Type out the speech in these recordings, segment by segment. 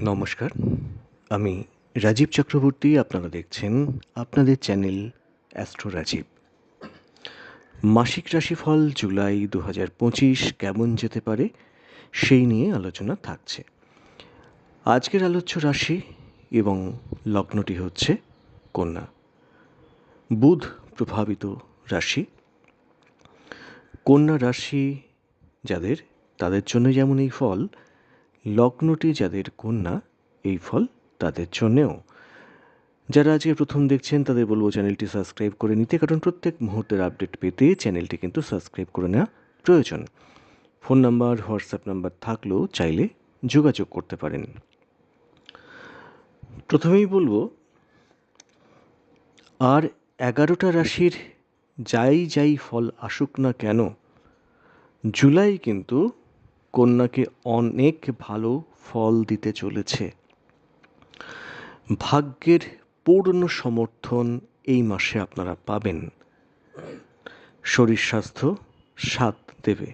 নমস্কার। আমি রাজীব চক্রবর্তী, আপনারা দেখছেন আপনাদের চ্যানেল অ্যাস্ট্রো রাজীব। মাসিক রাশিফল জুলাই দু হাজার পঁচিশ কেমন যেতে পারে সেই নিয়ে আলোচনা থাকছে। আজকের আলোচ্য রাশি এবং লগ্নটি হচ্ছে কন্যা। বুধ প্রভাবিত রাশি। কন্যা রাশি যাদের, তাদের জন্য যেমন এই ফল লগ্নটি যাদের কন্যা, এই ফল তাদের জন্যেও। যারা আজকে প্রথম দেখছেন, তাদের বলব চ্যানেলটি সাবস্ক্রাইব করে নিতে, কারণ প্রত্যেক মুহূর্তের আপডেট পেতে চ্যানেলটি কিন্তু সাবস্ক্রাইব করে নেওয়া প্রয়োজন। ফোন নাম্বার, হোয়াটসঅ্যাপ নাম্বার থাকলেও চাইলে যোগাযোগ করতে পারেন। প্রথমেই বলব, আর এগারোটা রাশির যাই যাই ফল আসুক না কেন, জুলাই কিন্তু কন্যাকে অনেক ভালো ফল দিতে চলেছে। ভাগ্যের পূর্ণ সমর্থন এই মাসে আপনারা পাবেন। শরীর স্বাস্থ্য সাথ দেবে।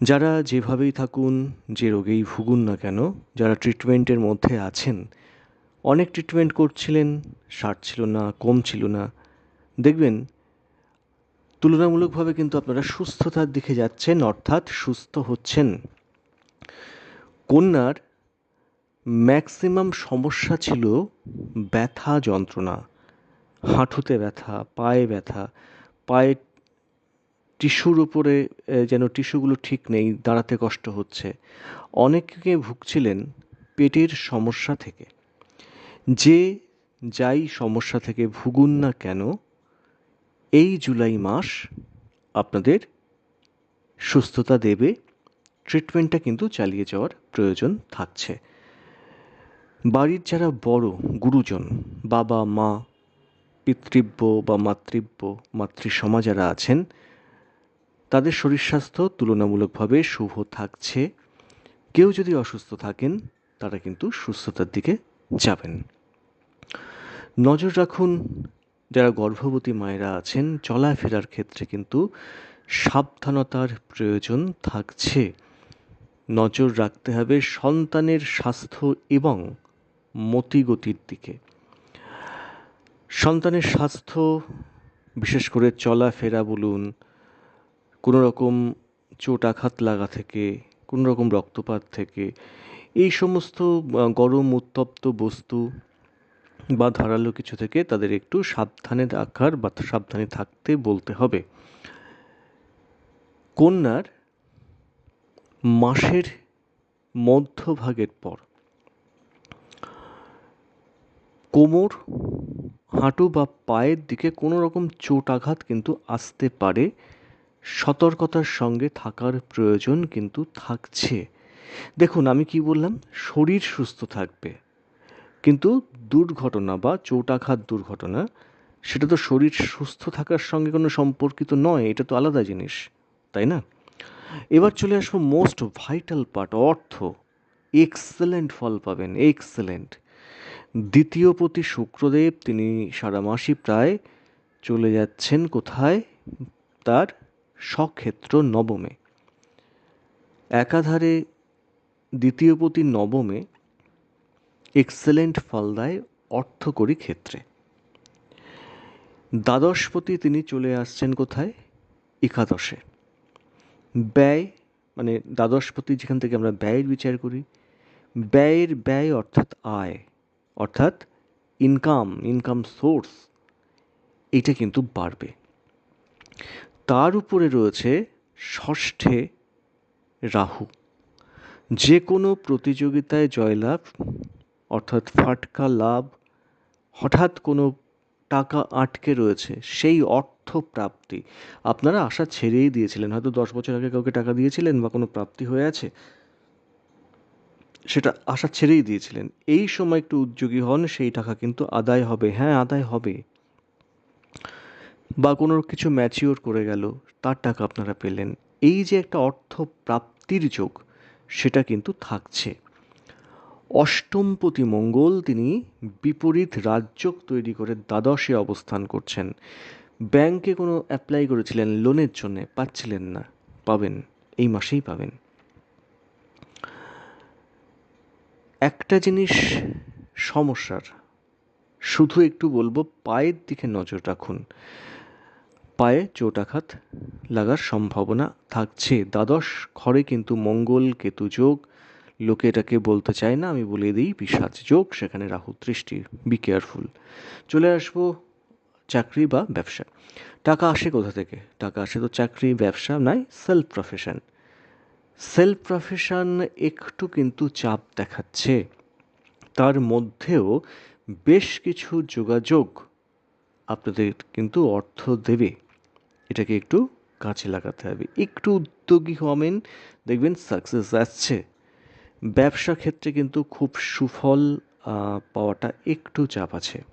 যারা যেভাবেই থাকুন, যে রোগেই ভুগুন না কেন, যারা ট্রিটমেন্টের মধ্যে আছেন, অনেক ট্রিটমেন্ট করছিলেন, সারছিল না কম ছিল না, দেখবেন তুলনামূলকভাবে কিন্তু আপনারা সুস্থতার দিকে যাচ্ছেন, অর্থাৎ সুস্থ হচ্ছেন। কন্যার ম্যাক্সিমাম সমস্যা ছিল ব্যথা যন্ত্রণা, হাঁটুতে ব্যথা, পায়ে ব্যথা, পায়ে টিস্যুর উপরে যেন টিস্যুগুলো ঠিক নেই, দাঁড়াতে কষ্ট হচ্ছে। অনেকে ভুগছিলেন পেটের সমস্যা থেকে। যে যাই সমস্যা থেকে ভুগুন না কেন এই জুলাই মাস আপনাদের সুস্থতা দেবে ট্রিটমেন্টটা কিন্তু চালিয়ে যাওয়ার প্রয়োজন থাকছে। বাড়ির যারা বড় গুরুজন, বাবা, মা, পিতৃব্য বা মাতৃব্য মাতৃসমা যারা আছেন, তাদের শরীর স্বাস্থ্য তুলনামূলকভাবে শুভ থাকছে। কেউ যদি অসুস্থ থাকেন, তারা কিন্তু সুস্থতার দিকে যাবেন। নজর রাখুন যারা গর্ভবতী মায়েরা আছেন, চলাফেরার ক্ষেত্রে কিন্তু সাবধানতার প্রয়োজন থাকছে। নজর রাখতে হবে সন্তানের স্বাস্থ্য এবং মতিগতির দিকে। সন্তানের স্বাস্থ্য, বিশেষ করে চলাফেরা বলুন কোনো রকম চোট আঘাত লাগা থেকে কোনো রকম রক্তপাত থেকে, এই সমস্ত গরম উত্তপ্ত বস্তু বা ধারালো কিছু থেকে তাদের একটু সাবধানে রাখার বা সাবধানে থাকতে বলতে হবে। কন্যার মাসের মধ্যভাগের পর কোমর, হাঁটু বা পায়ের দিকে কোনো রকম চোট আঘাত কিন্তু আসতে পারে। সতর্কতার সঙ্গে থাকার প্রয়োজন কিন্তু থাকছে। দেখুন, আমি কি বললাম? শরীর সুস্থ থাকবে। কিন্তু দুর্ঘটনা বা চোটাঘাত দুর্ঘটনা, সেটা তো শরীর সুস্থ থাকার সঙ্গে কোনো সম্পর্কিত নয়, এটা তো আলাদা জিনিস, তাই না? এবার চলে আসব মোস্ট ভাইটাল পার্ট অর্থ। এক্সেলেন্ট ফল পাবেন এক্সেলেন্ট দ্বিতীয় প্রতি শুক্রদেব, তিনি সারা মাসই প্রায় চলে যাচ্ছেন কোথায়? তার স্বক্ষেত্র নবমে। একাধারে দ্বিতীয় প্রতি নবমে এক্সেলেন্ট ফল দেয় অর্থকরী ক্ষেত্রে। দ্বাদশপতি তিনি চলে আসছেন কোথায়? একাদশে। ব্যয় মানে দ্বাদশপতি যেখান থেকে আমরা ব্যয়ের বিচার করি, ব্যয়ের ব্যয় অর্থাৎ আয়, অর্থাৎ ইনকাম ইনকাম সোর্স এটা কিন্তু বাড়বে। তার উপরে রয়েছে ষষ্ঠে রাহু। যে কোনো প্রতিযোগিতায় জয়লাভ অর্থাৎ ফাটকা লাভ, হঠাৎ কোনো টাকা আটকে রয়েছে, সেই অর্থ প্রাপ্তি। আপনারা আশা ছেড়েই দিয়েছিলেন, হয়তো দশ বছর আগে কাউকে টাকা দিয়েছিলেন বা কোনো প্রাপ্তি হয়ে আছে। সেটা আশা ছেড়েই দিয়েছিলেন। এই সময় একটু উদ্যোগী হন, সেই টাকা কিন্তু আদায় হবে। হ্যাঁ আদায় হবে। বা কোনো কিছু ম্যাচিওর করে গেল, তার টাকা আপনারা পেলেন। এই যে একটা অর্থ প্রাপ্তির যোগ, সেটা কিন্তু থাকছে। অষ্টমপতি মঙ্গল তিনি বিপরীত রাজ্যক তৈরি করে দ্বাদশে অবস্থান করছেন। ব্যাংকে কোনো অ্যাপ্লাই করেছিলেন লোনের জন্য পাচ্ছিলেন না। পাবেন, এই মাসেই পাবেন। একটা জিনিস সমস্যার, শুধু একটু বলব, পায়ের দিকে নজর রাখুন। পায়ে চোটাঘাত লাগার সম্ভাবনা থাকছে। দ্বাদশ ঘরে কিন্তু মঙ্গল, কেতু যোগ লোকে এটাকে বলতে চায় না, আমি বলে দিই পিসাচ যোগ, সেখানে রাহু দৃষ্টি বি কেয়ারফুল চলে আসব চাকরি বা ব্যবসা। টাকা আসে কোথা থেকে? টাকা আসে তো চাকরি, ব্যবসা নয় সেলফ প্রফেশন সেলফ প্রফেশন একটু কিন্তু চাপ দেখাচ্ছে। তার মধ্যেও বেশ কিছু যোগাযোগ আপনাদের কিন্তু অর্থ দেবে। এটাকে একটু কাছে লাগাতে হবে। একটু উদ্যোগী হবেন দেখবেন সাকসেস আসছে। ব্যবসা ক্ষেত্রে কিন্তু খুব সুফল পাওয়াটা একটু চাপ আছে।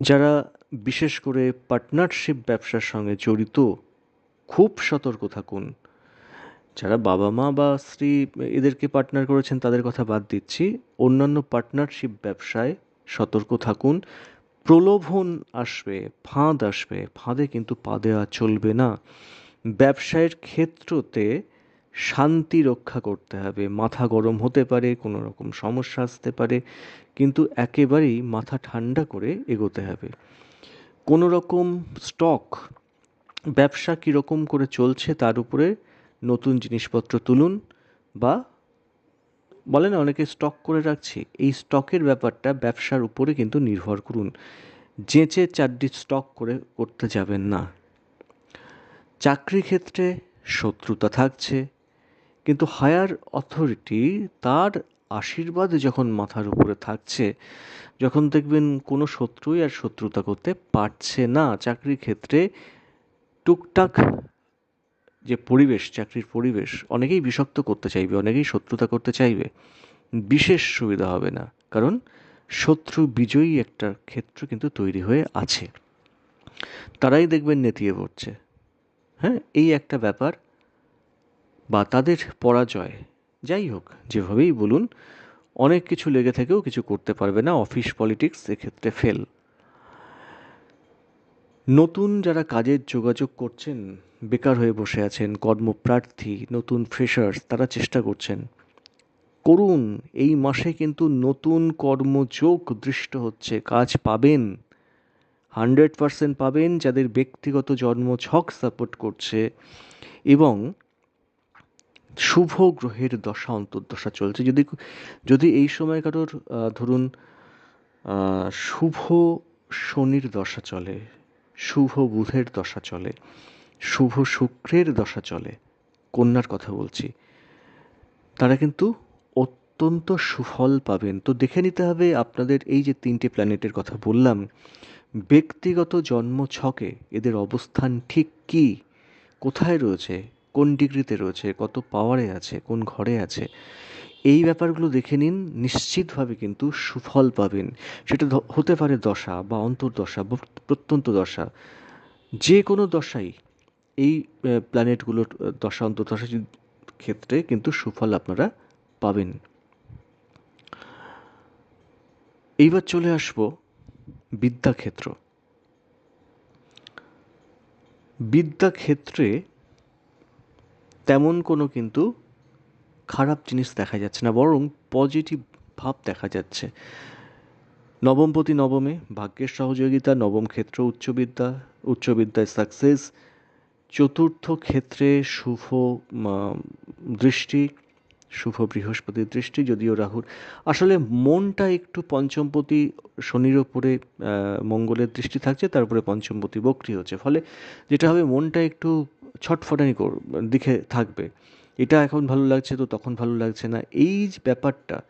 যারা বিশেষ করে পার্টনারশিপ ব্যবসার সঙ্গে জড়িত, খুব সতর্ক থাকুন। যারা বাবা মা বা স্ত্রী এদেরকে পার্টনার করেছেন, তাদের কথা বাদ দিচ্ছি। অন্যান্য পার্টনারশিপ ব্যবসায় সতর্ক থাকুন। প্রলোভন আসবে, ফাঁদ আসবে, ফাঁদে কিন্তু পা দেওয়া চলবে না। ব্যবসায়ের ক্ষেত্রতে শান্তি রক্ষা করতে হবে। মাথা গরম হতে পারে, কোনো রকম সমস্যা আসতে পারে, কিন্তু একেবারেই মাথা ঠান্ডা করে এগোতে হবে। কোনো রকম স্টক, ব্যবসা কীরকম করে চলছে তার উপরে নতুন জিনিসপত্র তুলুন বা বলে না, অনেকে স্টক করে রাখছি। এই স্টকের ব্যাপারটা ব্যবসার উপরে কিন্তু নির্ভর করুন। যেচে চারটি স্টক করে করতে যাবেন না। চাকরি ক্ষেত্রে শত্রুতা থাকছে কিন্তু হায়ার অথরিটি তার আশীর্বাদ যখন মাথার উপরে থাকছে, যখন দেখবেন কোনো শত্রুই আর শত্রুতা করতে পারছে না চাকরির ক্ষেত্রে, টুকটাক যে পরিবেশ, চাকরির পরিবেশ, অনেকেই বিষাক্ত করতে চাইবে, অনেকেই শত্রুতা করতে চাইবে, বিশেষ সুবিধা হবে না। কারণ শত্রু বিজয়ী একটা ক্ষেত্র কিন্তু তৈরি হয়ে আছে। তারাই দেখবেন নেতিয়ে পড়ছে। হ্যাঁ এই একটা ব্যাপার। বা তাদের পরাজয়। যাই হোক, যেভাবেই বলুন, অনেক কিছু লেগে থেকেও কিছু করতে পারবে না অফিস পলিটিক্স, এক্ষেত্রে ফেল। নতুন যারা কাজের যোগাযোগ করছেন, বেকার হয়ে বসে আছেন, কর্মপ্রার্থী, নতুন ফ্রেশার্স, তারা চেষ্টা করছেন। করুন, এই মাসে কিন্তু নতুন কর্মযোগ দৃষ্ট হচ্ছে, কাজ পাবেন। হান্ড্রেড পারসেন্ট পাবেন যাদের ব্যক্তিগত জন্ম ছক সাপোর্ট করছে এবং শুভ গ্রহের দশা, অন্তর্দশা চলছে। যদি যদি এই সময় কারোর ধরুন শুভ শনির দশা চলে, শুভ বুধের দশা চলে, শুভ শুক্রের দশা চলে, কন্যার কথা বলছি, তারা কিন্তু অত্যন্ত সুফল পাবেন। তো দেখে নিতে হবে আপনাদের এই যে তিনটে প্ল্যানেটের কথা বললাম, ব্যক্তিগত জন্ম ছকে এদের অবস্থান ঠিক কী, কোথায় রয়েছে কোন ডিগ্রিতে রয়েছে, কত পাওয়ারে আছে, কোন ঘরে আছে, এই ব্যাপারগুলো দেখে নিন, নিশ্চিতভাবে কিন্তু সুফল পাবেন। সেটা হতে পারে দশা বা অন্তর্দশা প্রত্যন্ত দশা। যে কোনো দশাই এই প্ল্যানেটগুলোর দশা, অন্তর্দশা ক্ষেত্রে কিন্তু সুফল আপনারা পাবেন। এইবার চলে আসব বিদ্যাক্ষেত্র। বিদ্যাক্ষেত্রে তেমন কোনো কিন্তু খারাপ জিনিস দেখা যাচ্ছে না, বরং পজিটিভ ভাব দেখা যাচ্ছে। নবমপতি নবমে ভাগ্যের সহযোগিতা, নবম ক্ষেত্র উচ্চবিদ্যা উচ্চবিদ্যায় সাকসেস চতুর্থ ক্ষেত্রে শুভ দৃষ্টি, শুভ বৃহস্পতির দৃষ্টি, যদিও রাহুর। আসলে মনটা একটু পঞ্চমপতি শনির ওপরে মঙ্গলের দৃষ্টি থাকছে তার উপরে পঞ্চমপতি বক্রি হচ্ছে। ফলে যেটা হবে, মনটা একটু ছটফটানি দিকে থাকবে। এটা এখন ভালো লাগছে তো তখন ভালো লাগছে না। এই যে ব্যাপারটা,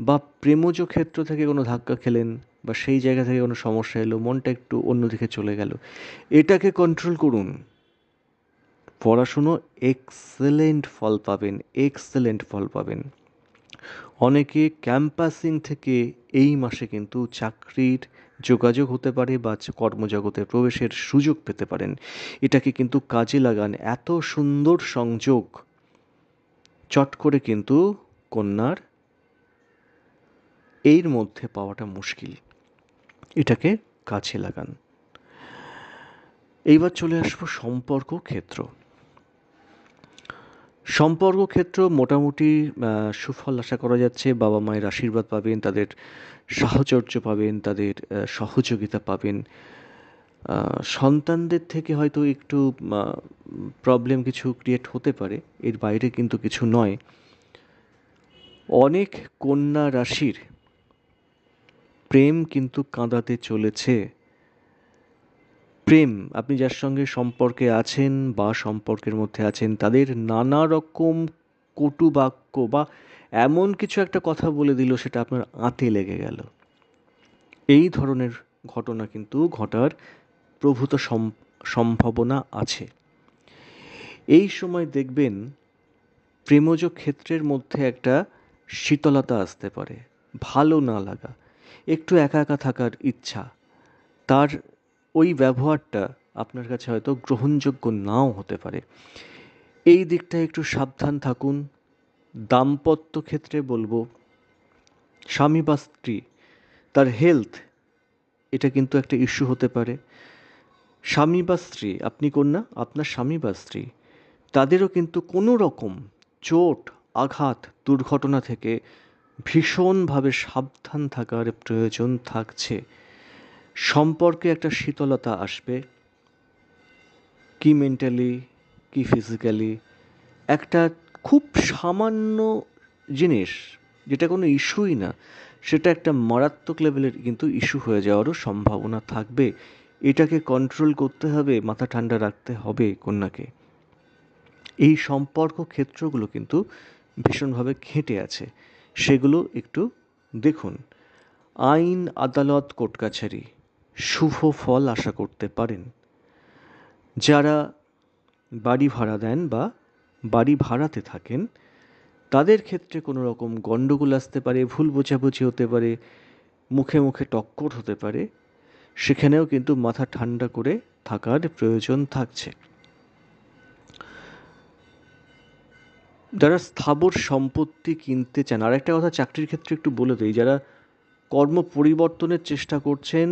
বা প্রেমজ ক্ষেত্র থেকে কোনো ধাক্কা খেলেন, বা সেই জায়গা থেকে কোনো সমস্যা এলো, মনটা একটু অন্যদিকে চলে গেল, এটাকে কন্ট্রোল করুন। পড়াশুনো এক্সেলেন্ট ফল পাবেন এক্সেলেন্ট ফল পাবেন। অনেকে ক্যাম্পাসিং থেকে এই মাসে কিন্তু চাকরির যোগাযোগ হতে পারে বা কর্মজগতে প্রবেশের সুযোগ পেতে পারেন। এটাকে কিন্তু কাজে লাগান এত সুন্দর সংযোগ। চট করে কিন্তু কন্যার এর মধ্যে পাওয়াটা মুশকিল। এটাকে কাছে লাগান। এইবার চলে আসব সম্পর্ক ক্ষেত্র। সম্পর্ক ক্ষেত্র মোটামুটি সুফল আশা করা যাচ্ছে। বাবা মায়ের আশীর্বাদ পাবেন, তাদের সাহচর্য পাবেন, তাদের সহযোগিতা পাবেন। সন্তানদের থেকে হয়তো একটু প্রবলেম কিছু ক্রিয়েট হতে পারে, এর বাইরে কিন্তু কিছু নয়। অনেক কন্যা রাশির প্রেম কিন্তু কাঁদাতে চলেছে। প্রেম, আপনি যার সঙ্গে সম্পর্কে আছেন বা সম্পর্কের মধ্যে আছেন, তাদের নানা রকম কটু বাক্য বা এমন কিছু একটা কথা বলে দিল, সেটা আপনার আঁতে লেগে গেল। এই ধরনের ঘটনা কিন্তু ঘটার প্রভূত সম্ভাবনা আছে। এই সময় দেখবেন প্রেমজ ক্ষেত্রের মধ্যে একটা শীতলতা আসতে পারে, ভালো না লাগা, একটু একা একা থাকার ইচ্ছা, তার ওই ব্যবহারটা আপনার কাছে হয়তো গ্রহণযোগ্য নাও হতে পারে। এই দিকটা একটু সাবধান থাকুন। দাম্পত্য ক্ষেত্রে বলব, স্বামী বা স্ত্রী, তার হেলথ এটা কিন্তু একটা ইস্যু হতে পারে। স্বামী বা স্ত্রী, আপনি কন্যা, আপনার স্বামী বা স্ত্রী, তাদেরও কিন্তু কোনো রকম চোট, আঘাত, দুর্ঘটনা থেকে ভীষণভাবে সাবধান থাকার প্রয়োজন থাকছে। সম্পর্কে একটা শীতলতা আসবে। কি মেন্টালি কি ফিজিক্যালি একটা খুব সামান্য জিনিস, যেটা কোনো ইস্যুই না, সেটা একটা মারাত্মক লেভেলের কিন্তু ইস্যু হয়ে যাওয়ারও সম্ভাবনা থাকবে। এটাকে কন্ট্রোল করতে হবে, মাথা ঠান্ডা রাখতে হবে কন্যাকে। এই সম্পর্ক ক্ষেত্রগুলো কিন্তু ভীষণভাবে ঘেঁটে আছে। সেগুলো একটু দেখুন। আইন আদালত কোর্ট কাছারি। শুভ ফল আশা করতে পারেন। যারা বাড়ি ভাড়া দেন বা বাড়ি ভাড়াতে থাকেন, তাদের ক্ষেত্রে কোনো রকম গণ্ডগোল আসতে পারে, ভুল বোঝাবুঝি হতে পারে, মুখে মুখে টক্কর হতে পারে, সেখানেও কিন্তু মাথা ঠান্ডা করে থাকার প্রয়োজন থাকছে। যারা স্থাবর সম্পত্তি কিনতে চান আর একটা কথা চাকরির ক্ষেত্রে একটু বলে দিই, যারা কর্ম পরিবর্তনের চেষ্টা করছেন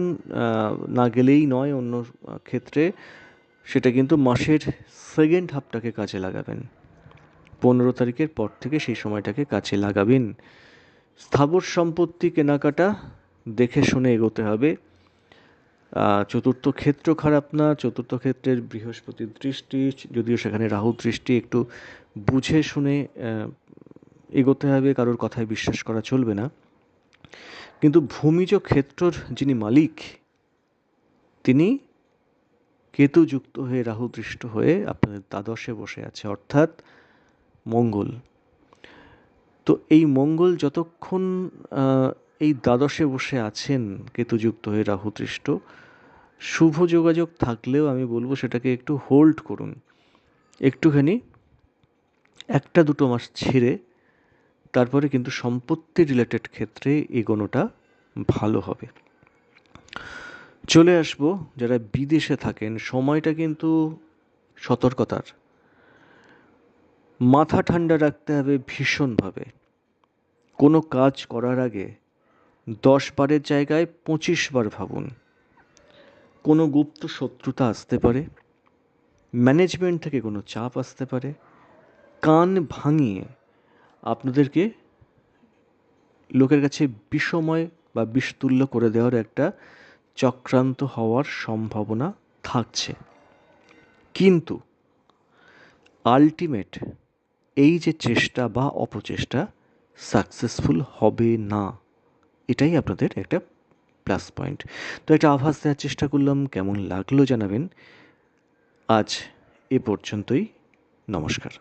না গেলেই নয়, অন্য ক্ষেত্রে সেটা কিন্তু মাসের সেকেন্ড হাফটাকে কাজে লাগাবেন। পনেরো তারিখের পর থেকে সেই সময়টাকে কাছে লাগাবেন। স্থাবর সম্পত্তি কেনাকাটা দেখে শুনে এগোতে হবে। চতুর্থ ক্ষেত্র খারাপ না, চতুর্থ ক্ষেত্রের বৃহস্পতির দৃষ্টি, যদিও সেখানে রাহু দৃষ্টি একটু বুঝে শুনে এগোতে হবে, কারোর কথায় বিশ্বাস করা চলবে না। কিন্তু ভূমিজ ক্ষেত্রর যিনি মালিক, তিনি কেতুযুক্ত হয়ে রাহুদৃষ্ট হয়ে আপনাদের দ্বাদশে বসে আছে, অর্থাৎ মঙ্গল। তো এই মঙ্গল যতক্ষণ এই দ্বাদশে বসে আছেন কেতুযুক্ত হয়ে রাহুদৃষ্ট, শুভ যোগাযোগ থাকলেও আমি বলব সেটাকে একটু হোল্ড করুন। একটুখানি, একটা দুটো মাস ছেড়ে তারপরে কিন্তু সম্পত্তি রিলেটেড ক্ষেত্রে এগোনোটা ভালো হবে। চলে আসব, যারা বিদেশে থাকেন, সময়টা কিন্তু সতর্কতার। মাথা ঠান্ডা রাখতে হবে ভীষণভাবে। কোনো কাজ করার আগে দশ বারের জায়গায় পঁচিশ বার ভাবুন। কোনো গুপ্ত শত্রুতা আসতে পারে ম্যানেজমেন্ট থেকে কোনো চাপ আসতে পারে, কান ভাঙিয়ে আপনাদেরকে লোকের কাছে বিষময় বা বিষতুল্য করে দেওয়ার একটা চক্রান্ত হওয়ার সম্ভাবনা থাকছে। কিন্তু আলটিমেট এই যে চেষ্টা বা অপচেষ্টা সাকসেসফুল হবে না, এটাই আপনাদের একটা প্লাস পয়েন্ট তো একটা আভাস দেওয়ার চেষ্টা করলাম, কেমন লাগল জানাবেন। আজ এ পর্যন্তই, নমস্কার।